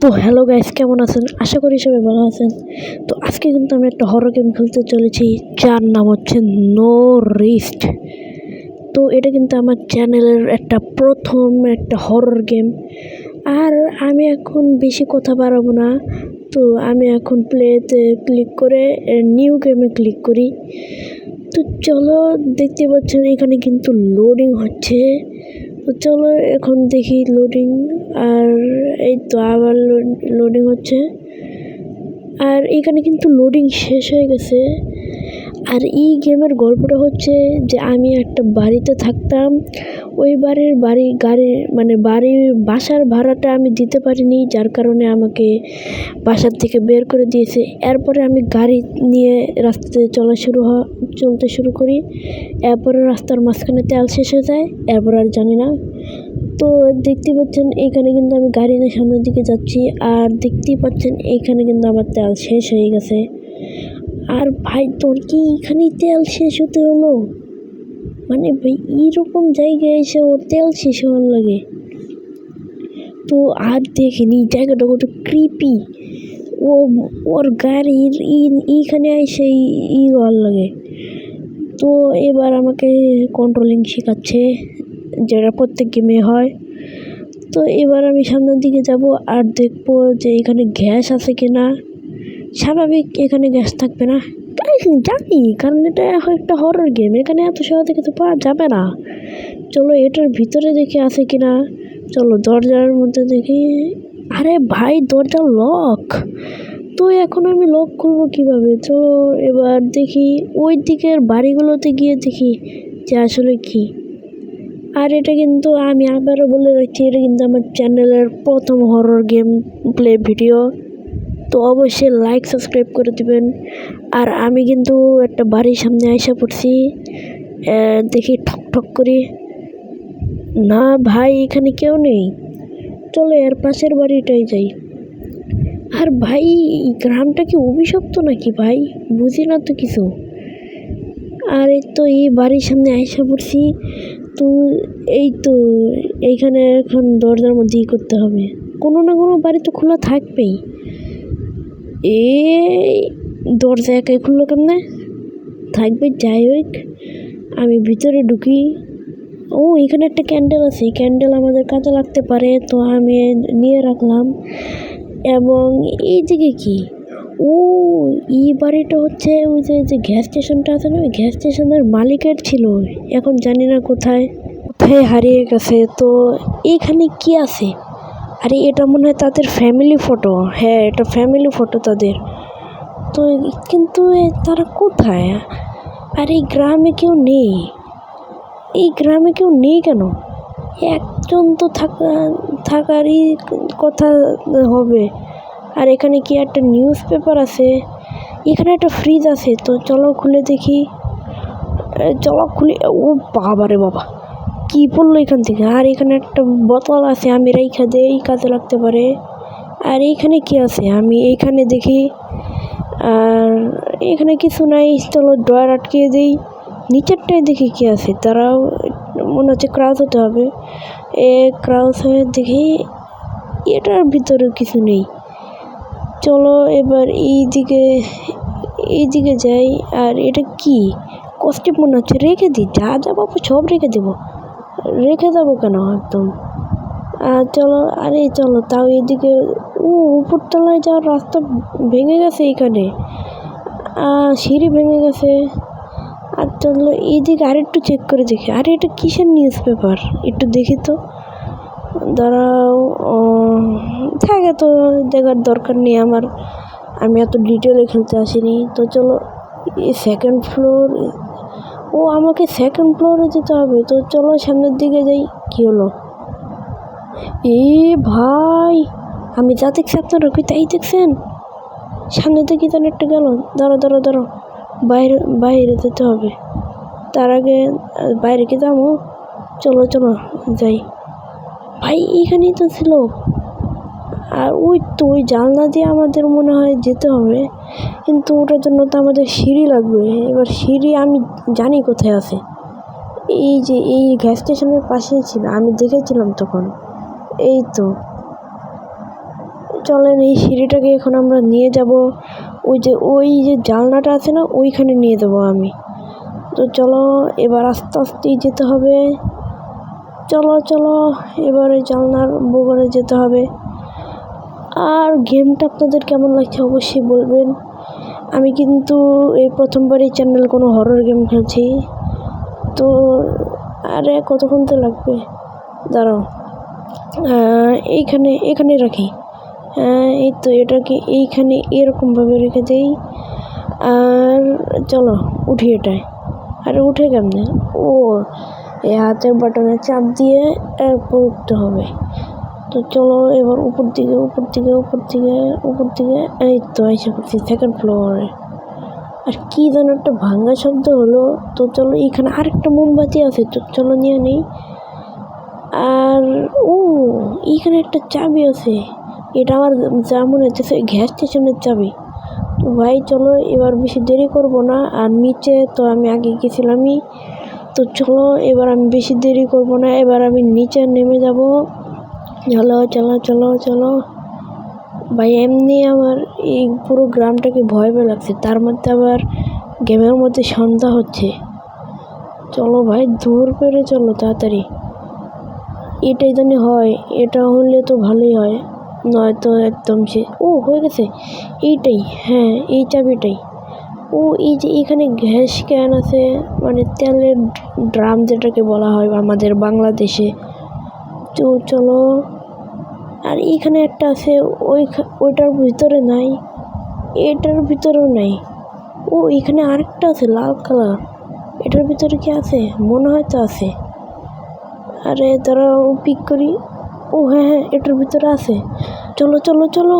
তো hello guys কেমন আছেন? আশা করি সবাই ভালো আছেন। তো আজকে কিন্তু আমি একটা হরর গেম খেলতে চলেছি, যার নাম হচ্ছে নো রিস্ট তো এটা কিন্তু আমার চ্যানেলের একটা প্রথম একটা হরর গেম আর আমি এখন বেশি কথা বাড়াবো না। তো আমি এখন প্লেতে ক্লিক করে নিউ গেমে ক্লিক করি। তো চলো, দেখতে পাচ্ছেন এখানে কিন্তু লোডিং হচ্ছে। চলো, এখন দেখি লোডিং আর এই তো আবার লোডিং হচ্ছে। আর এখানে কিন্তু লোডিং শেষ হয়ে গেছে। আর এই গেমের গল্পটা হচ্ছে যে আমি একটা বাড়িতে থাকতাম, ওই বাড়ির বাড়ি গাড়ি মানে বাড়ির বাসার ভাড়াটা আমি দিতে পারিনি, যার কারণে আমাকে বাসার থেকে বের করে দিয়েছে। এরপরে আমি গাড়ি নিয়ে রাস্তাতে চলা শুরু হওয়া, চলতে শুরু করি। এরপরে রাস্তার মাঝখানে তেল শেষ হয়ে যায়, এরপর আর জানি না। তো দেখতে পাচ্ছেন, এখানে কিন্তু আমি গাড়ি নিয়ে সামনের দিকে যাচ্ছি, আর দেখতেই পাচ্ছেন এইখানে কিন্তু আমার তেল শেষ হয়ে গেছে। আর ভাই, তোর কি এখানেই তেল শেষ হতে হলো? মানে ভাই, এইরকম জায়গায় এসে ওর তেল শেষ হওয়ার লাগে। তো আর দেখিনি, জায়গাটা কত ক্রিপি ও, ওর গাড়ির এইখানে এসে ই- ই হওয়ার লাগে। তো এবার আমাকে কন্ট্রোলিং শেখাচ্ছে, যেটা প্রত্যেক গেমে হয়। তো এবার আমি সামনের দিকে যাব আর দেখব যে এখানে গ্যাস আছে কি না স্বাভাবিক এখানে গ্যাস থাকবে না। জানি, কারণ এটা এখন একটা হরর গেম এখানে এত সহজে কিছু পাওয়া যাবে না। চলো এটার ভিতরে দেখি আছে কি না চলো দরজার মধ্যে দেখি। আরে ভাই, দরজা লক তো এখন আমি লক করব কীভাবে? তো এবার দেখি ওই দিকের বাড়িগুলোতে গিয়ে দেখি যে আসলে কি। আর এটা কিন্তু আমি আবারও বলে রাখছি, এটা কিন্তু আমার চ্যানেলের প্রথম হরর গেম প্লে ভিডিও তো অবশ্যই লাইক সাবস্ক্রাইব করে দিবেন। আর আমি কিন্তু একটা বাড়ির সামনে আইসা পড়ছি দেখি ঠক ঠক করি। না ভাই, এখানে কেউ নেই। চলো এর পাশের বাড়িটাই যাই। আর ভাই, গ্রামটা কি অভিশপ্ত নাকি ভাই? বুঝি না তো কিছু। আর এই তো এই বাড়ির সামনে আইসা পড়ছি, তো এই তো এইখানে এখন দরজার মধ্যেই করতে হবে। কোনো না কোনো বাড়ি তো খোলা থাকবেই। এই দরজা একাই খুললো কেমনে? থাকবে, যাই হোক। আমি ভিতরে ঢুকি। ও, এখানে একটা ক্যান্ডেল আছে। ক্যান্ডেল আমাদের কাজে লাগতে পারে, তো আমি নিয়ে রাখলাম। এবং এই দিকে কি? ও, এই বাড়িটা হচ্ছে ওই যে যে গ্যাস স্টেশনটা আছে না, ওই গ্যাস স্টেশনের মালিকের ছিল। এখন জানি না কোথায়। কোথায় হারিয়ে গেছে। তো এইখানে কি আছে? আরে এটা মনে হয় তাদের ফ্যামিলি ফটো হ্যাঁ এটা ফ্যামিলি ফটো তাদের। তো কিন্তু তারা কোথায়? আর এই গ্রামে কেউ নেই। এই গ্রামে কেউ নেই কেন? একজন তো থাকা, থাকারই কথা হবে। আর এখানে কি একটা নিউজ পেপার আছে? এখানে একটা ফ্রিজ আছে। তো চলো খুলে দেখি। চলো খুলে, ও বাবা রে বাবা। কি পড়ল এখান থেকে? আর এখানে একটা বোতল আছে, আমি রাইখা দেই কাজে লাগতে পারে। আর এইখানে কি আছে? আমি এইখানে দেখি, আর এখানে কিছু নাই, চলো ড্রয়ার আটকিয়ে দিই। নিচেরটায় দেখি কি আছে, তারাও মনে হচ্ছে ক্রাউস হতে হবে। এ ক্রাউস হয়ে দেখি, এটার ভিতরে কিছু নেই। চলো এবার এই দিকে এই দিকে যাই, আর এটা কি? কষ্টিপ মনে হচ্ছে, রেখে দিই, যা যা বাবু সব রেখে দেবো। রেখে দেবো কেন একদম? চলো, আরে চলো, তাও এদিকে, ও, উপরতলায় যাওয়ার রাস্তা ভেঙে গেছে আর সিঁড়ি ভেঙে গেছে। আর চলো এইদিকে আরেকটু চেক করে দেখি। আরে, এটা কিসের নিউজ পেপার একটু দেখি তো। দাঁড়াও থাকে তো, দেখার দরকার নেই আমার। আমি এত ডিটেলে খেলতে আসিনি। তো চলো সেকেন্ড ফ্লোর ও আমাকে সেকেন্ড ফ্লোরে যেতে হবে। তো চলো সামনের দিকে যাই। কী হলো? এ ভাই, আমি যা দেখছি আপনারা কি তাই দেখছেন? সামনে থেকে যেন একটা গেল। দাঁড়ো দাঁড়ো দাঁড়ো বাইরে বাইরে যেতে হবে। তার আগে বাইরে কি যাব? চলো চলো, যাই। ভাই, এখানেই তো ছিল। আর ওই তো ওই জানলা দিয়ে আমাদের মনে হয় যেতে হবে। কিন্তু ওটার জন্য তো আমাদের সিঁড়ি লাগবে। এবার সিঁড়ি আমি জানি কোথায় আছে। এই যে এই গ্যাস স্টেশনের পাশেই ছিল, আমি দেখেছিলাম তখন। এই তো। চলেন এই সিঁড়িটাকে এখন আমরা নিয়ে যাব। ওই যে ওই যে জানলাটা আছে না, ওইখানে নিয়ে দেবো আমি। তো চলো, এবার আস্তে আস্তেই যেতে হবে। চলো চলো, এবার ওই জানলার বগলে যেতে হবে। আর গেমটা আপনাদের কেমন লাগছে অবশ্যই বলবেন। আমি কিন্তু এই প্রথমবার এই চ্যানেল কোনো হরর গেম খেলছি। তো আরে কতক্ষণ তো লাগবে? দাঁড়াও। এইখানে এখানে রাখি। আহ, এই তো এটাকে এইখানে এরকমভাবে রেখে দিই। আর চলো উঠি এটায়। আরে উঠে কেমনে? ও এই হাতের বাটনে চাপ দিয়ে এরপর উঠতে হবে। তো চলো এবার উপর দিকে উপর দিকে উপর দিকে উপর দিকে। এই তো এসে করছি সেকেন্ড ফ্লোরে আর কি যেন একটা ভাঙ্গা শব্দ হলো। তো চলো এখানে আরেকটা মোমবাতি আছে, তো চলো নিয়ে নেই। আর, ও এইখানে একটা চাবি আছে। এটা আমার যা মনে হচ্ছে গ্যাস স্টেশনের চাবি। তো ভাই, চলো এবার বেশি দেরি করব না। আর নিচে তো আমি আগে গেছিলামই। তো চলো এবার আমি বেশি দেরি করব না। এবার আমি নিচে নেমে যাব। চলো চলো চলো চলো। ভাই, এমনি আমার এই পুরো গ্রামটাকে ভয় ভয় লাগছে। তার মধ্যে আবার গেমের মধ্যে সন্ধ্যা হচ্ছে। চলো ভাই, দূর পেরে চলো তাড়াতাড়ি। এটাই জানি হয়, এটা হলে তো ভালোই হয়। নয়তো একদম সে, ও, হয়ে গেছে। এইটাই হ্যাঁ এই চাবিটাই। ও, এই যে এখানে গ্যাস ক্যান আছে মানে তেলের ড্রাম যেটাকে বলা হয় আমাদের বাংলাদেশে। তো চলো। আর এইখানে একটা আছে ওই ওইটার ভিতরে নাই। এটার ভিতরেও নাই। ও, এখানে আরেকটা আছে, লাল কালার। এটার ভিতরে কি আছে? মনে হয় তো আছে। আরে দাঁড়াও পিক করি। ও হ্যাঁ হ্যাঁ এটার ভিতরে আছে। চলো চলো চলো।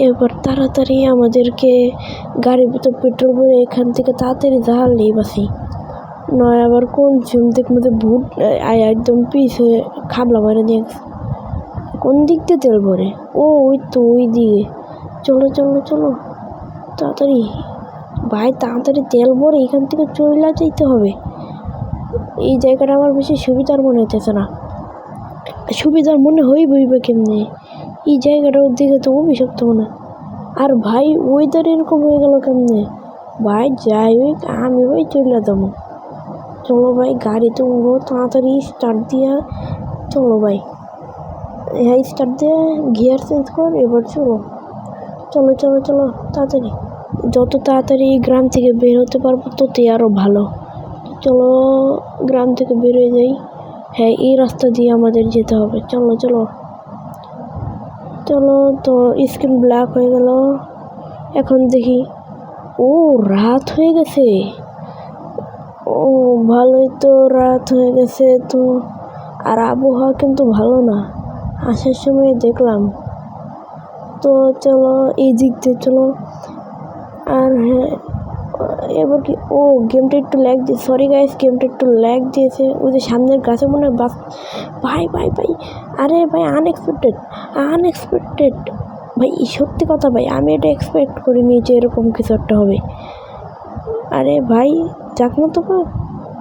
এবার তাড়াতাড়ি আমাদেরকে গাড়ির ভিতর পেট্রোল ভরে এখান থেকে তাড়াতাড়ি জাহালেই বাসি। নয়, আবার কোন ঝুম দিক মধ্যে ভূত আয়, একদম পিস হয়ে খাবলা মারে দিয়ে কোন দিক দিয়ে তেল ভরে? ও, ওই তো ওই দিকে। চলো চলো চলো। তাড়াতাড়ি। ভাই, তাড়াতাড়ি তেল ভরে এখান থেকে চলে যেতে হবে। এই জায়গাটা আমার বেশি সুবিধার মনে হইতেছে না। সুবিধার মনে হই বা কেমনে? এই জায়গাটার দিকে তো অভিশপ্ত মনে। আর ভাই ওয়েদার এরকম হয়ে গেল কেমনে? ভাই, যাই হোক, আমি ওই চলে যাব। চলো ভাই গাড়িতে উঠবো তাড়াতাড়ি স্টার্ট দিয়া চলো ভাই। হ্যাঁ স্টার্ট দিয়ে গিয়ার চেঞ্জ কর, এবার চলো। চলো চলো চলো, তাড়াতাড়ি। যত তাড়াতাড়ি গ্রাম থেকে বের হতে পারব, ততই আরও ভালো। চলো, গ্রাম থেকে বেরোয় যাই। হ্যাঁ এই রাস্তা দিয়ে আমাদের যেতে হবে। চলো চলো। চলো, তো স্ক্রিন ব্ল্যাক হয়ে গেল। এখন দেখি, ও, রাত হয়ে গেছে। ও, ভালোই তো রাত হয়ে গেছে তো। আর আবহাওয়া কিন্তু ভালো না। আসার সময় দেখলাম। তো চলো, এই দিক দিয়ে চলো। আর হ্যাঁ এবার কি, ও, গেমটা একটু ল্যাগ দিয়ে সরি গাইস গেমটা একটু ল্যাগ দিয়েছে। ওই যে সামনের গাছে মনে হয় বাস ভাই ভাই ভাই, আরে ভাই আনএক্সপেক্টেড আনএক্সপেক্টেড ভাই সত্যি কথা ভাই, আমি এটা এক্সপেক্ট করিনি যে এরকম কিছু একটা হবে। আরে ভাই না তো বা।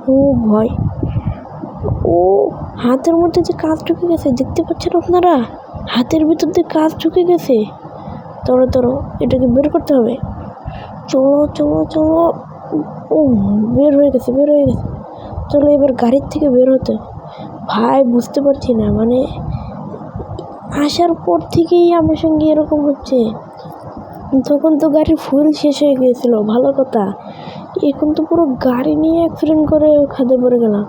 ও ভয়। ও, হাতের মধ্যে যে কাজ ঢুকে গেছে, দেখতে পাচ্ছেন আপনারা? হাতের ভিতর দিয়ে কাজ ঢুকে গেছে। তরো তরো, এটাকে বের করতে হবে। চলো চলো চলো। ও, বের হয়ে গেছে, বের হয়ে গেছে। চলো এবার গাড়ির থেকে বের হতে ভাই, বুঝতে পারছি না মানে আসার পর থেকেই আমার সঙ্গে এরকম হচ্ছে। তখন তো গাড়ির ফুল শেষ হয়ে গিয়েছিল, ভালো কথা। এখন তো পুরো গাড়ি নিয়ে অ্যাক্সিডেন্ট করে খাদে পড়ে গেলাম।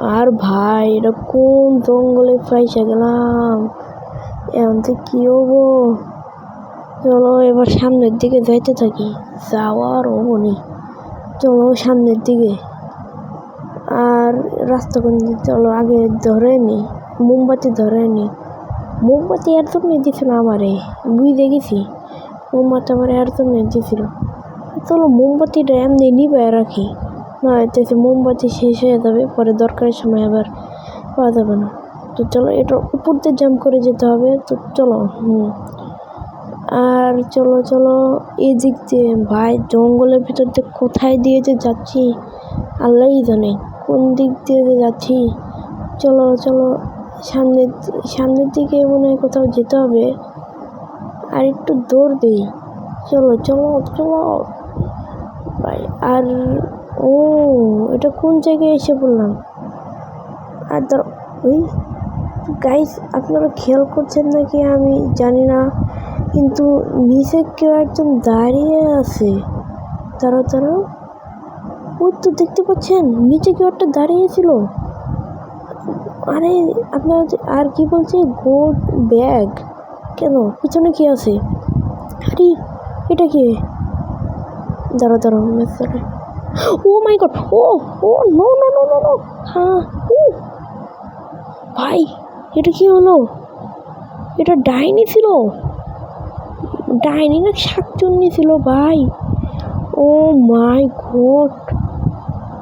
আর ভাই, এটা কোন জঙ্গলে ফাইসে গেলাম? এখন তো কী হব? চলো এবার সামনের দিকে যাইতে থাকি। যাওয়ার হব নি। চলো সামনের দিকে। আর রাস্তা কোন চলো আগে ধরে নি। মোমবাতি ধরে নি। মোমবাতি এর জন্যই দিয়েছিল আমারে। বুঝে গেছি। মোমবাতি আমার এর জন্যই দিয়েছিল চলো মোমবাতিটা এমনি নিবে রাখি। না, এতে মোমবাতি শেষ হয়ে যাবে, পরে দরকারের সময় আবার পাওয়া যাবে না। তো চলো এটার উপর দিয়ে জাম্প করে যেতে হবে। তো চলো, হুম। আর চলো চলো এই দিক দিয়ে, ভাই, জঙ্গলের ভিতর দিয়ে কোথায় দিয়ে যে যাচ্ছি আল্লাহই জানে, কোন দিক দিয়ে যে যাচ্ছি। চলো চলো, সামনের সামনের দিকে মনে হয় কোথাও যেতে হবে। আর একটু দৌড় দিই। চলো চলো চলো। আর, ও, এটা কোন জায়গায় এসে বললাম আর ধর ওই গাইস আপনারা খেয়াল করছেন নাকি আমি জানি না, কিন্তু নিচে কেউ একজন দাঁড়িয়ে আছে। তারা তারা ওই তো দেখতে পাচ্ছেন, নিচে কেউ একটা দাঁড়িয়েছিল আরে, আপনারা আর কি বলছে? গোড ব্যাগ কেন? পিছনে কি আছে? আরে, এটা কি? দাঁড়া দাঁড়া মেসেজে ও my God oh oh no no no no no হ্যাঁ ও। ভাই, এটা কি হলো? এটা ডাইনি ছিল। ডাইনি না শাকচুন্নি ছিল, ভাই। ও মাই গড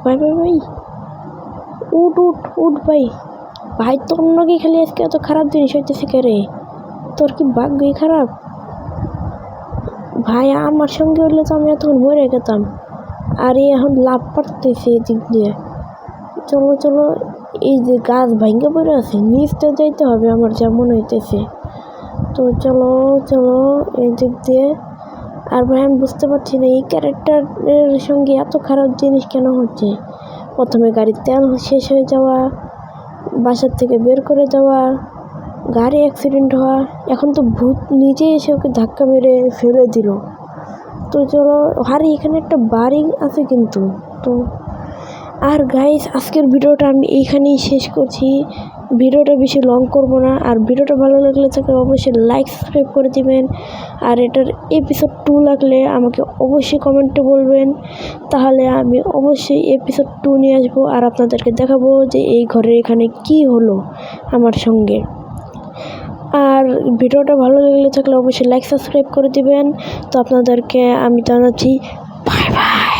ভাই ভাই ভাই। উঠ উঠ উঠ, ভাই। ভাই, তোর নাকি খালি আজকে এত খারাপ জিনিস হইতেছে কে রে তোর কি ভাগ্যই খারাপ? ভাই, আমার সঙ্গে হলে তো আমি এতক্ষণ মরে গেতাম। আর এই এখন লাভ পারতেছে এদিক দিয়ে। চলো চলো, এই যে গাছ ভাঙ্গে পড়ে আছে নিচটা যাইতে হবে আমার যেমন হইতেছে। তো চলো চলো এই দিক দিয়ে। আর ভাই, আমি বুঝতে পারছি না, এই ক্যারেক্টারের সঙ্গে এত খারাপ জিনিস কেন হচ্ছে? প্রথমে গাড়ির তেল শেষ হয়ে যাওয়া, বাসার থেকে বের করে দেওয়া গাড়ি অ্যাক্সিডেন্ট হওয়া, এখন তো ভূত নিজে এসে ওকে ধাক্কা মেরে ফেলে দিল। তো চলো, আরে এখানে একটা বাড়ি আছে কিন্তু। তো আর গাইস আজকের ভিডিওটা আমি এইখানেই শেষ করছি। ভিডিওটা বেশি লং করব না, আর ভিডিওটা ভালো লাগলে তাকে অবশ্যই লাইক সাবস্ক্রাইব করে দিবেন। আর এটার এপিসোড টু লাগলে আমাকে অবশ্যই কমেন্টে বলবেন। তাহলে আমি অবশ্যই এপিসোড টু নিয়ে আসব, আর আপনাদেরকে দেখাবো যে এই ঘরের এখানে কি হলো আমার সঙ্গে। আর ভিডিওটা ভালো লাগলে থাকলে অবশ্যই লাইক সাবস্ক্রাইব করে দিবেন। তো আপনাদেরকে আমি জানাচ্ছি বাই বাই